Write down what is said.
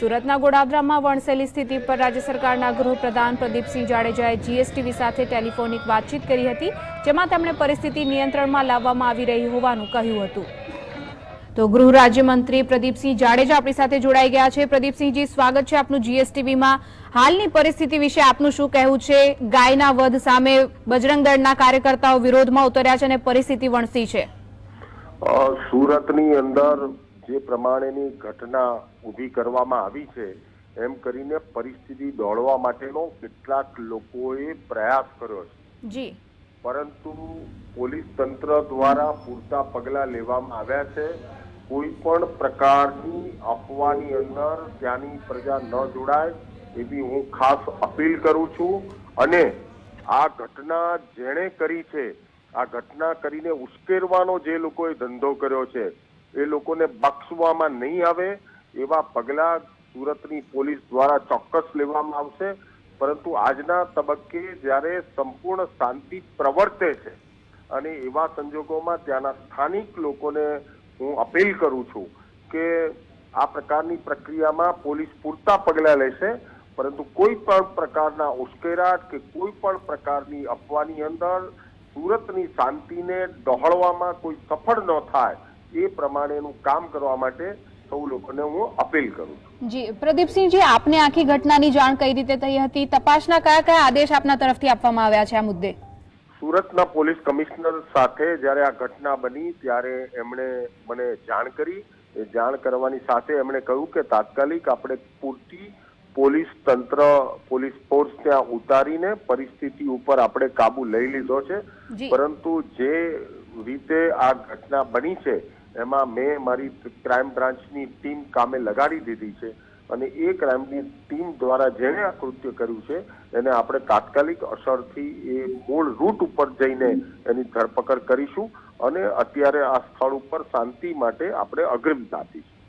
સુરતના ગોડાદરામાં વણસેલી સ્થિતિ પર રાજ્ય સરકારના ગૃહપ્રધાન પ્રદીપસિંહ જાડેજાએ જીએસટીવી સાથે ટેલિફોનિક વાતચીત કરી હતી, જેમાં તેમણે પરિસ્થિતિ નિયંત્રણમાં લાવવામાં આવી રહી હોવાનું કહ્યું હતું. તો ગૃહ રાજ્યમંત્રી પ્રદીપસિંહ જાડેજા આપણી સાથે જોડાઈ ગયા છે. પ્રદીપસિંહજી, સ્વાગત છે આપનું જીએસટીવીમાં. હાલની પરિસ્થિતિ વિશે આપનું શું કહેવું છે? ગાયના વધ સામે બજરંગ દળના કાર્યકર્તાઓ વિરોધમાં ઉતર્યા છે અને પરિસ્થિતિ વણસી છે. સુરતની અંદર જે પ્રમાણેની ઘટના ઊભી કરવામાં આવી છે એમ કરીને પરિસ્થિતિ દોડવા માટેનો કેટલાક લોકોએ પ્રયાસ કર્યો છે. જી. પરંતુ પોલીસ તંત્ર દ્વારા પૂરતા પગલાં લેવામાં આવ્યા છે. કોઈ પણ પ્રકારની અફવાની અંદર ત્યાંની પ્રજા ન જોડાય એવી હું ખાસ અપીલ કરું છું. અને આ ઘટના જેણે કરી છે આ ઘટના કરીને ઉશ્કેરવાનો જે લોકોએ ધંધો કર્યો છે એ લોકોને બક્ષવામાં નહીં આવે એવા પગલાં સુરતની પોલીસ દ્વારા ચોક્કસ લેવામાં આવશે. પરંતુ આજના તબક્કે જ્યારે સંપૂર્ણ શાંતિ પ્રવર્તે છે અને એવા સંજોગોમાં ત્યાંના સ્થાનિક લોકોને હું અપીલ કરું છું કે આ પ્રકારની પ્રક્રિયામાં પોલીસ પૂરતા પગલાં લેશે. પરંતુ કોઈ પણ પ્રકારના ઉશ્કેરાટ કે કોઈ પણ પ્રકારની અફવાની અંદર સુરતની શાંતિને ડહોળવામાં કોઈ સફળ ન થાય એ પ્રમાણેનું કામ કરવા માટે સૌ લોકોને હું અપીલ કરું છું. જી પ્રદીપસિંહજી આપને આખી ઘટનાની જાણ કઈ રીતે થઈ હતી? તપાસના કયા કયા આદેશ આપના તરફથી આપવામાં આવ્યા છે આ મુદ્દે? સુરતના પોલીસ કમિશનર સાથે જ્યારે આ ઘટના બની ત્યારે એમણે મને જાણ કરી. એ જાણ કરવાની સાથે એમણે કહ્યું કે તાત્કાલિક આપણે પૂરતી પોલીસ તંત્ર પોલીસ ફોર્સ ત્યાં ઉતારીને પરિસ્થિતિ ઉપર આપણે કાબુ લઈ લીધો છે. પરંતુ જે રીતે આ ઘટના બની છે એમાં મેં મારી ક્રાઇમ બ્રાન્ચની ટીમ કામે લગાડી દીધી છે અને એ ક્રાઇમની ટીમ દ્વારા જેણે આ કૃત્ય કર્યું છે, એને આપણે તાત્કાલિક અસરથી એ મૂળ રૂટ ઉપર જઈને એની ધરપકડ કરીશું અને અત્યારે આ સ્થળ ઉપર શાંતિ માટે આપણે અગ્રિમતા આપીશું.